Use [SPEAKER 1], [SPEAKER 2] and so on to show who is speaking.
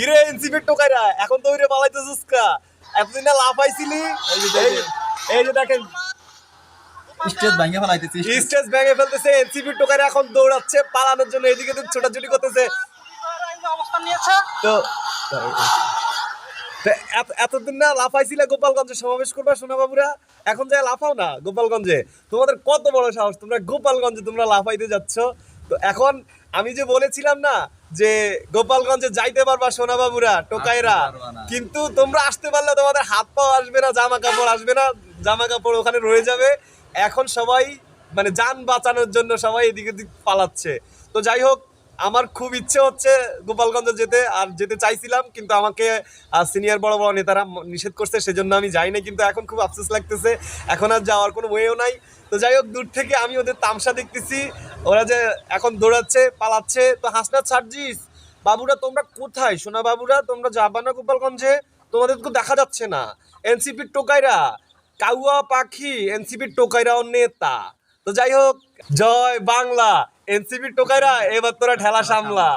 [SPEAKER 1] কিরে এনসিপির টোকাইরা এখন তো ওইরে পালাইতেছিস কা? এতদিন না লাফাইছিলি? এই- যে দেখেন
[SPEAKER 2] স্টেজ ভাঙে ফেলাইতেছি
[SPEAKER 1] স্টেজ। ভেঙে ফেলতেছে এনসিপির টোকাইরা এখন দৌড়াচ্ছে পালানোর জন্য এদিকে তো ছোটাছুটি করতেছে। তো তো এত- এতদিন না লাফাইছিলে গোপালগঞ্জে সমাবেশ করবা সোনা বাবুরা। এখন যায় লাফাও না গোপালগঞ্জে। তোমাদের কত বড় সাহস তোমরা গোপালগঞ্জে তোমরা লাফাইতে যাচ্ছ। তো এখন আমি যে বলেছিলাম না যে গোপালগঞ্জে যাইতে পারবা সোনা বাবুরা টোকাইরা। কিন্তু তোমরা আসতে পারলে তোমাদের হাত পাও আসবে না জামা কাপড় আসবে না জামা কাপড় ওখানে রয়ে যাবে। এখন সবাই মানে যান বাঁচানোর জন্য সবাই এদিকে ওদিক পালাচ্ছে। তো যাই হোক আমার খুব ইচ্ছে হচ্ছে গোপালগঞ্জে যেতে আর যেতে চাইছিলাম কিন্তু আমাকে সিনিয়র বড় বড় নেতারা নিষেধ করছে সেজন্য আমি যাই না কিন্তু এখন খুব আফসোস লাগতেছে। এখন আর যাওয়ার কোনো ওয়েও নাই। তো যাই হোক দূর থেকে আমি ওদের তামসা দেখতেছি। ওরা যে এখন দৌড়াচ্ছে, পালাচ্ছে, তো হাসনা সার্জিস, বাবুরা তোমরা কোথায়? সোনা বাবুরা, তোমরা যাবা না গোপালগঞ্জে তোমাদের তো দেখা যাচ্ছে না। এনসিপির টোকাইরা, কাউয়া পাখি, এনসিপির টোকাইরাও নেতা। তো যাই হোক, জয় বাংলা, এনসিপির টোকাইরা, এবার তোরা ঠেলা সামলা।